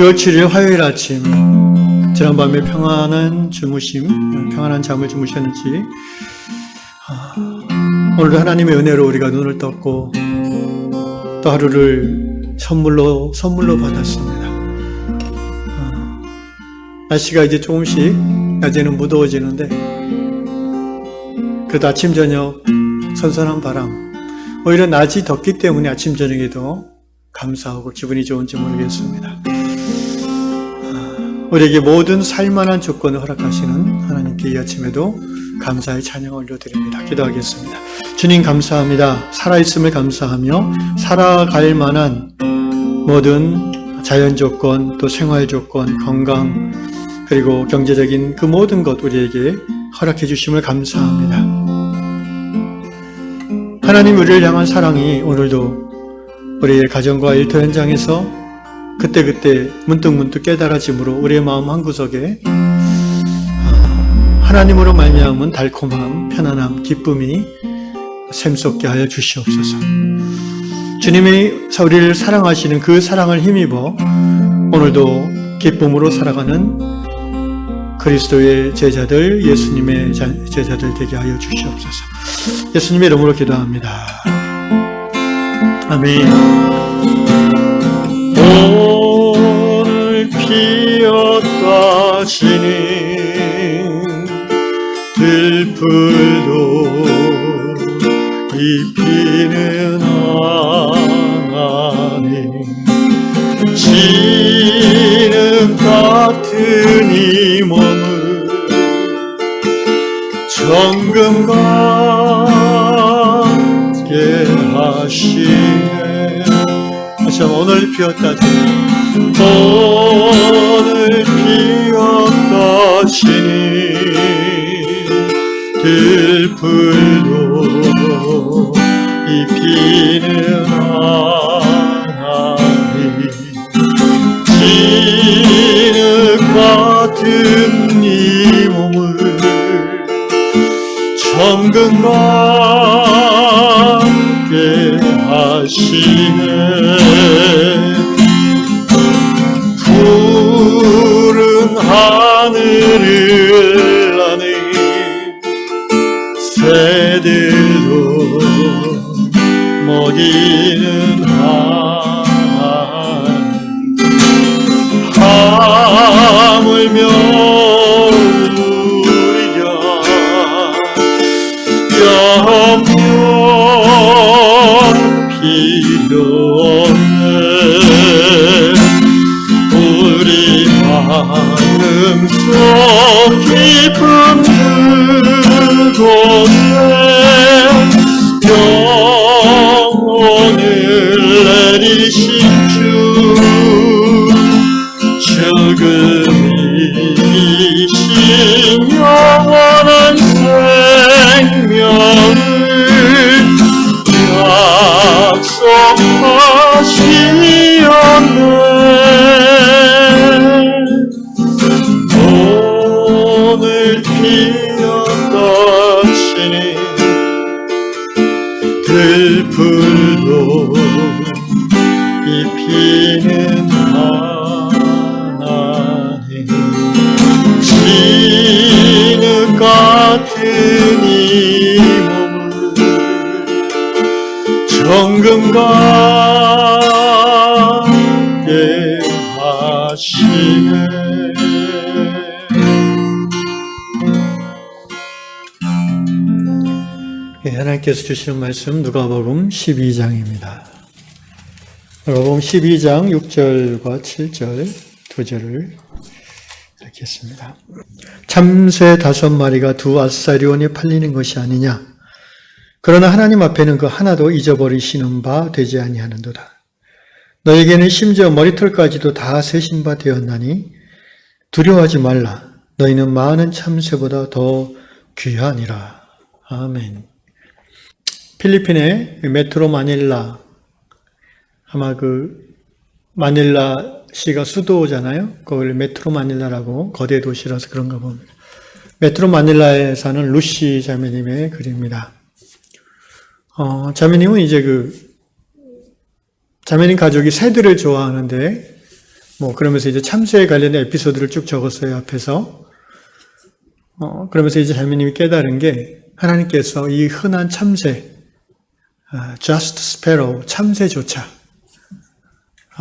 6월 7일 화요일 아침 지난밤에 평안한 주무심, 평안한 잠을 주무셨는지 아, 오늘도 하나님의 은혜로 우리가 눈을 떴고 또 하루를 선물로 선물로 받았습니다. 아, 날씨가 이제 조금씩 낮에는 무더워지는데 그래도 아침 저녁 선선한 바람 오히려 낮이 덥기 때문에 아침 저녁에도 감사하고 기분이 좋은지 모르겠습니다. 아, 우리에게 모든 살만한 조건을 허락하시는 하나님께 이 아침에도 감사의 찬양 올려드립니다. 기도하겠습니다. 주님 감사합니다. 살아있음을 감사하며 살아갈 만한 모든 자연 조건, 또 생활 조건, 건강, 그리고 경제적인 그 모든 것 우리에게 허락해 주심을 감사합니다. 하나님 우리를 향한 사랑이 오늘도 우리의 가정과 일터 현장에서 그때그때 문득 문득 깨달아짐으로 우리의 마음 한구석에 하나님으로 말미암은 달콤함, 편안함, 기쁨이 샘솟게 하여 주시옵소서. 주님이 우리를 사랑하시는 그 사랑을 힘입어 오늘도 기쁨으로 살아가는 그리스도의 제자들, 예수님의 제자들 되게 하여 주시옵소서. 예수님의 이름으로 기도합니다. 아멘. 피었다 지는 들풀도 잎피는 하나님 지는 같은 이 몸을 정금과 함께 하시네. 다시 한번 오늘 피었다 피었다 지니 들풀도 잎피는 하나님 진흙 같은 이 몸을 정금과 같은 이 몸을 정금과 함께 하시네 예, 하나님께서 주시는 말씀 누가복음 12장입니다. 누가복음 12장 6절과 7절 두 절을 읽겠습니다. 참새 다섯 마리가 두 아사리온에 팔리는 것이 아니냐? 그러나 하나님 앞에는 그 하나도 잊어버리시는 바 되지 아니하는도다. 너에게는 심지어 머리털까지도 다 세신 바 되었나니 두려워하지 말라. 너희는 많은 참새보다 더 귀하니라. 아멘. 필리핀의 메트로 마닐라 아마 그 마닐라 시가 수도잖아요. 그걸 메트로 마닐라라고 거대 도시라서 그런가 봅니다. 메트로 마닐라에 사는 루시 자매님의 글입니다. 어, 자매님은 이제 그 자매님 가족이 새들을 좋아하는데 뭐 그러면서 이제 참새에 관련된 에피소드를 쭉 적었어요 앞에서. 어, 그러면서 이제 자매님이 깨달은 게 하나님께서 이 흔한 참새, 아, just sparrow, 참새조차 아,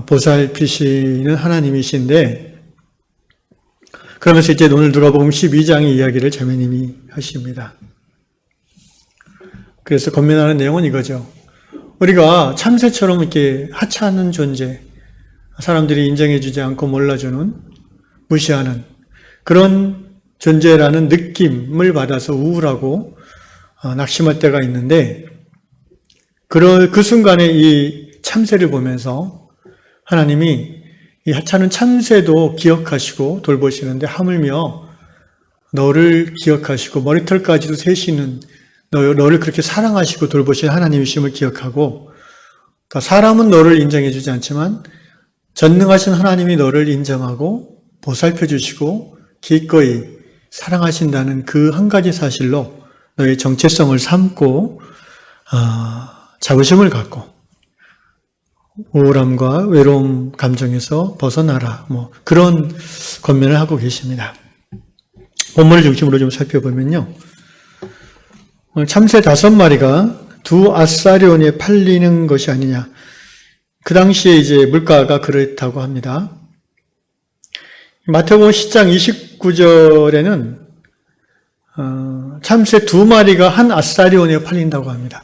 보살피시는 하나님이신데 그러면서 이제 오늘 누가복음 12장의 이야기를 자매님이 하십니다. 그래서 건면하는 내용은 이거죠. 우리가 참새처럼 이렇게 하찮은 존재, 사람들이 인정해주지 않고 몰라주는, 무시하는 그런 존재라는 느낌을 받아서 우울하고 어, 낙심할 때가 있는데, 그럴 그 순간에 이 참새를 보면서 하나님이 이 하찮은 참새도 기억하시고 돌보시는데 하물며 너를 기억하시고 머리털까지도 세시는 너, 너를 그렇게 사랑하시고 돌보신 하나님이심을 기억하고 사람은 너를 인정해주지 않지만 전능하신 하나님이 너를 인정하고 보살펴 주시고 기꺼이 사랑하신다는 그 한 가지 사실로 너의 정체성을 삼고 어, 자부심을 갖고 우울함과 외로움 감정에서 벗어나라 뭐 그런 권면을 하고 계십니다. 본문을 중심으로 좀 살펴보면요. 참새 다섯 마리가 두 아사리온에 팔리는 것이 아니냐. 그 당시에 이제 물가가 그렇다고 합니다. 마태복음 10장 29절에는 어, 참새 두 마리가 한 아사리온에 팔린다고 합니다.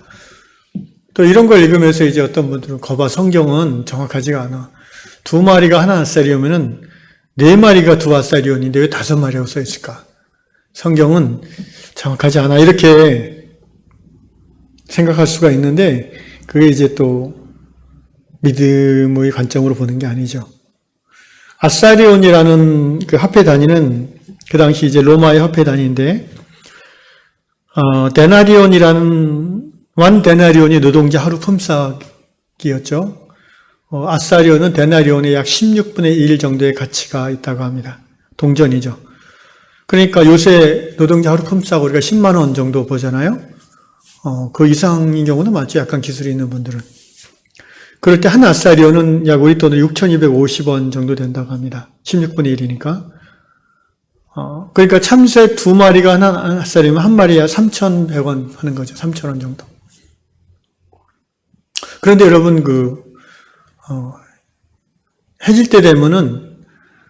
또 이런 걸 읽으면서 이제 어떤 분들은 거봐 성경은 정확하지가 않아. 두 마리가 한 아사리온이면은 네 마리가 두 아사리온인데 왜 다섯 마리라고 써 있을까? 성경은 정확하지 않아. 이렇게 생각할 수가 있는데 그게 이제 또 믿음의 관점으로 보는 게 아니죠. 아사리온이라는 그 화폐 단위는 그 당시 이제 로마의 화폐 단위인데 어, 데나리온이라는 완 데나리온이 노동자 하루 품삯이었죠. 어, 아사리온은 데나리온의 약 16분의 1 정도의 가치가 있다고 합니다. 동전이죠. 그러니까 요새 노동자 하루 품삯 우리가 10만 원 정도 보잖아요. 어, 그 이상인 경우는 맞죠. 약간 기술이 있는 분들은. 그럴 때 한 아사리오는 약 우리 돈으로 6,250원 정도 된다고 합니다. 16분의 1이니까. 어, 그러니까 참새 두 마리가 하나 아사리면 한 마리야 3,100원 하는 거죠. 3,000원 정도. 그런데 여러분 그 어, 해질 때 되면은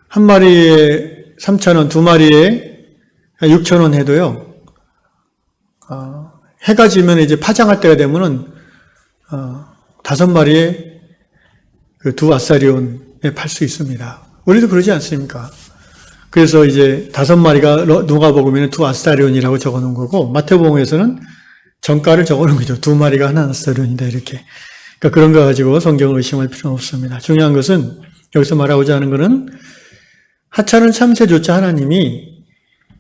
한 마리에 3,000원, 두 마리에 6,000원 해도요. 어, 해가 지면 이제 파장할 때가 되면은 어, 다섯 마리에 그 두 아사리온에 팔 수 있습니다. 우리도 그러지 않습니까? 그래서 이제 다섯 마리가 누가복음에는 두 아사리온이라고 적어놓은 거고 마태복음에서는 정가를 적어놓은 거죠. 두 마리가 하나 아사리온이다 이렇게. 그러니까 그런 거 가지고 성경을 의심할 필요는 없습니다. 중요한 것은 여기서 말하고자 하는 것은 하찮은 참새조차 하나님이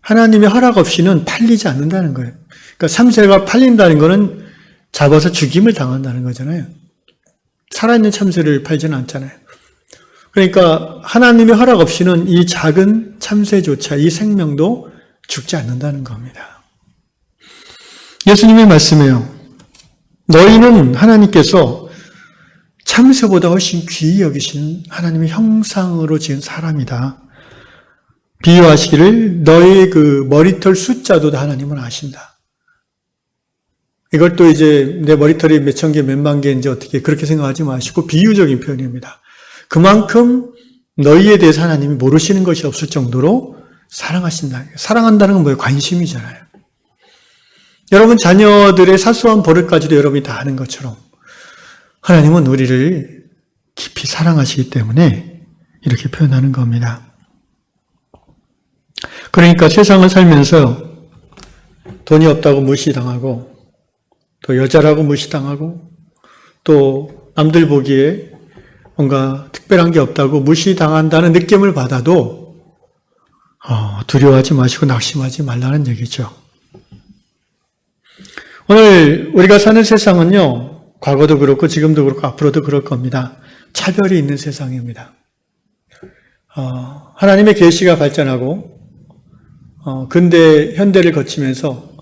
하나님의 허락 없이는 팔리지 않는다는 거예요. 그러니까 참새가 팔린다는 것은 잡아서 죽임을 당한다는 거잖아요. 살아있는 참새를 팔지는 않잖아요. 그러니까 하나님의 허락 없이는 이 작은 참새조차 이 생명도 죽지 않는다는 겁니다. 예수님의 말씀이에요. 너희는 하나님께서 참새보다 훨씬 귀히 여기신 하나님의 형상으로 지은 사람이다. 비유하시기를 너의 그 머리털 숫자도 하나님은 아신다. 이걸 또 이제 내 머리털이 몇 천 개, 몇만 개인지 어떻게 그렇게 생각하지 마시고 비유적인 표현입니다. 그만큼 너희에 대해서 하나님이 모르시는 것이 없을 정도로 사랑하신다. 사랑한다는 건 뭐예요? 관심이잖아요. 여러분 자녀들의 사소한 버릇까지도 여러분이 다 아는 것처럼 하나님은 우리를 깊이 사랑하시기 때문에 이렇게 표현하는 겁니다. 그러니까 세상을 살면서 돈이 없다고 무시당하고 또 여자라고 무시당하고 또 남들 보기에 뭔가 특별한 게 없다고 무시당한다는 느낌을 받아도 어, 두려워하지 마시고 낙심하지 말라는 얘기죠. 오늘 우리가 사는 세상은요, 과거도 그렇고 지금도 그렇고 앞으로도 그럴 겁니다. 차별이 있는 세상입니다. 어, 하나님의 계시가 발전하고 어, 근대 현대를 거치면서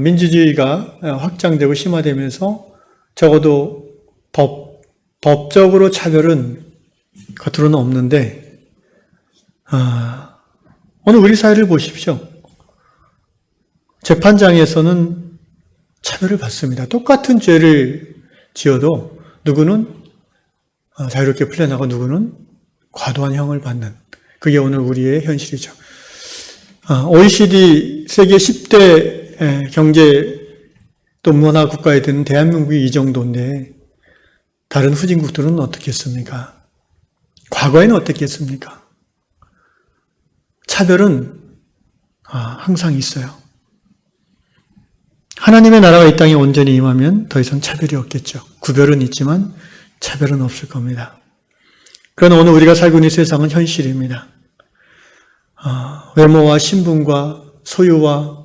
민주주의가 확장되고 심화되면서 적어도 법, 법적으로 차별은 겉으로는 없는데 아, 오늘 우리 사회를 보십시오. 재판장에서는 차별을 받습니다. 똑같은 죄를 지어도 누구는 아, 자유롭게 풀려나고 누구는 과도한 형을 받는 그게 오늘 우리의 현실이죠. 아, OECD 세계 10대 경제 또 문화 국가에 드는 대한민국이 이 정도인데 다른 후진국들은 어떻겠습니까? 과거에는 어떻겠습니까? 차별은 아, 항상 있어요. 하나님의 나라가 이 땅에 온전히 임하면 더 이상 차별이 없겠죠. 구별은 있지만 차별은 없을 겁니다. 그러나 오늘 우리가 살고 있는 세상은 현실입니다. 아, 외모와 신분과 소유와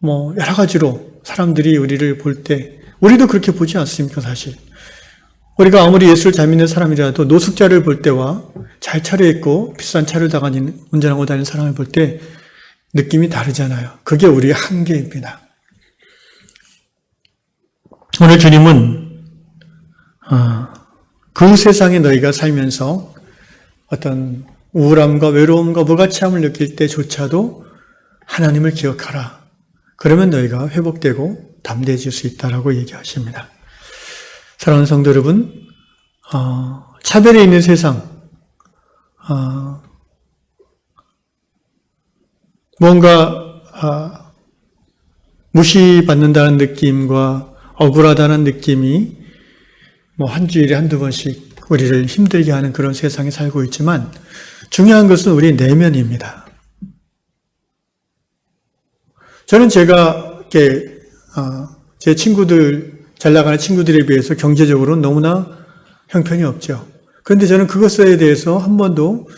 뭐 여러 가지로 사람들이 우리를 볼 때 우리도 그렇게 보지 않습니까 사실 우리가 아무리 예수를 잘 믿는 사람이라도 노숙자를 볼 때와 잘 차려입고 비싼 차를 다니는 운전하고 다니는 사람을 볼 때 느낌이 다르잖아요 그게 우리의 한계입니다 오늘 주님은 아, 그 세상에 너희가 살면서 어떤 우울함과 외로움과 무가치함을 느낄 때조차도 하나님을 기억하라. 그러면 너희가 회복되고 담대해질 수 있다라고 얘기하십니다. 사랑하는 성도 여러분, 어, 차별이 있는 세상, 어, 뭔가 어, 무시받는다는 느낌과 억울하다는 느낌이 뭐 한 주일에 한두 번씩 우리를 힘들게 하는 그런 세상에 살고 있지만 중요한 것은 우리 내면입니다. 저는 제가 이렇게 어, 제 친구들 잘 나가는 친구들에 비해서 경제적으로는 너무나 형편이 없죠. 그런데 저는 그것에 대해서 한 번도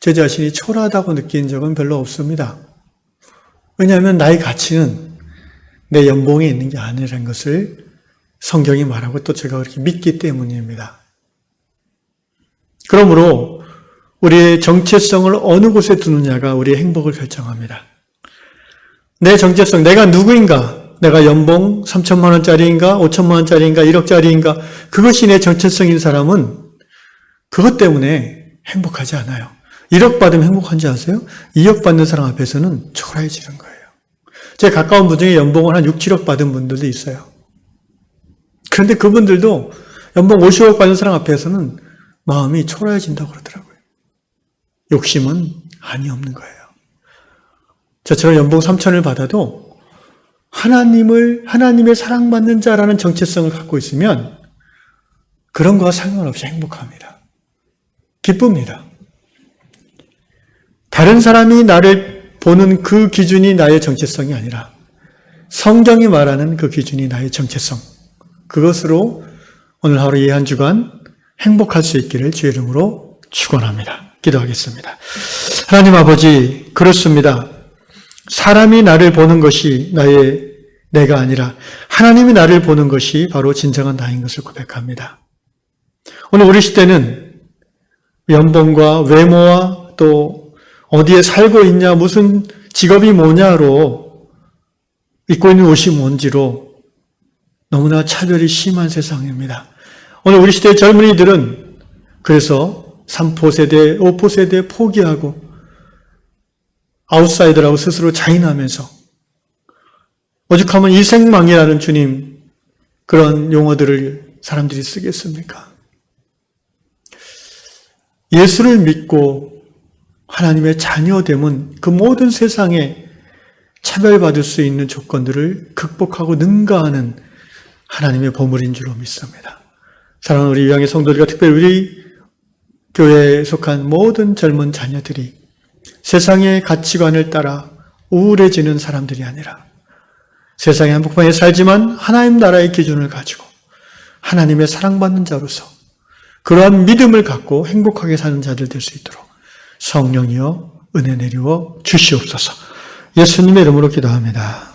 제 자신이 초라하다고 느낀 적은 별로 없습니다. 왜냐하면 나의 가치는 내 연봉에 있는 게 아니라는 것을 성경이 말하고 또 제가 그렇게 믿기 때문입니다. 그러므로 우리의 정체성을 어느 곳에 두느냐가 우리의 행복을 결정합니다. 내 정체성, 내가 누구인가? 내가 연봉 3천만 원짜리인가? 5천만 원짜리인가? 1억짜리인가? 그것이 내 정체성인 사람은 그것 때문에 행복하지 않아요. 1억 받으면 행복한지 아세요? 2억 받는 사람 앞에서는 초라해지는 거예요. 제 가까운 분 중에 연봉을 한 6, 7억 받은 분들도 있어요. 그런데 그분들도 연봉 50억 받는 사람 앞에서는 마음이 초라해진다고 그러더라고요. 욕심은 한이 없는 거예요. 저처럼 연봉 3천을 받아도 하나님을, 하나님의 사랑받는 자라는 정체성을 갖고 있으면 그런 거와 상관없이 행복합니다. 기쁩니다. 다른 사람이 나를 보는 그 기준이 나의 정체성이 아니라 성경이 말하는 그 기준이 나의 정체성. 그것으로 오늘 하루 이 한 주간 행복할 수 있기를 주의 이름으로 축원합니다. 기도하겠습니다. 하나님 아버지 그렇습니다. 사람이 나를 보는 것이 나의 내가 아니라 하나님이 나를 보는 것이 바로 진정한 나인 것을 고백합니다. 오늘 우리 시대는 연봉과 외모와 또 어디에 살고 있냐, 무슨 직업이 뭐냐로 입고 있는 옷이 뭔지로 너무나 차별이 심한 세상입니다. 오늘 우리 시대의 젊은이들은 그래서 3포 세대, 5포 세대 포기하고 아웃사이더라고 스스로 자인하면서 오죽하면 이생망이라는 주님 그런 용어들을 사람들이 쓰겠습니까? 예수를 믿고 하나님의 자녀됨은 그 모든 세상에 차별받을 수 있는 조건들을 극복하고 능가하는 하나님의 보물인 줄로 믿습니다. 사랑하는 우리 위양의 성도들과 특별히 우리 교회에 속한 모든 젊은 자녀들이 세상의 가치관을 따라 우울해지는 사람들이 아니라 세상의 한복판에 살지만 하나님 나라의 기준을 가지고 하나님의 사랑받는 자로서 그러한 믿음을 갖고 행복하게 사는 자들 될 수 있도록 성령이여 은혜 내리워 주시옵소서 예수님의 이름으로 기도합니다.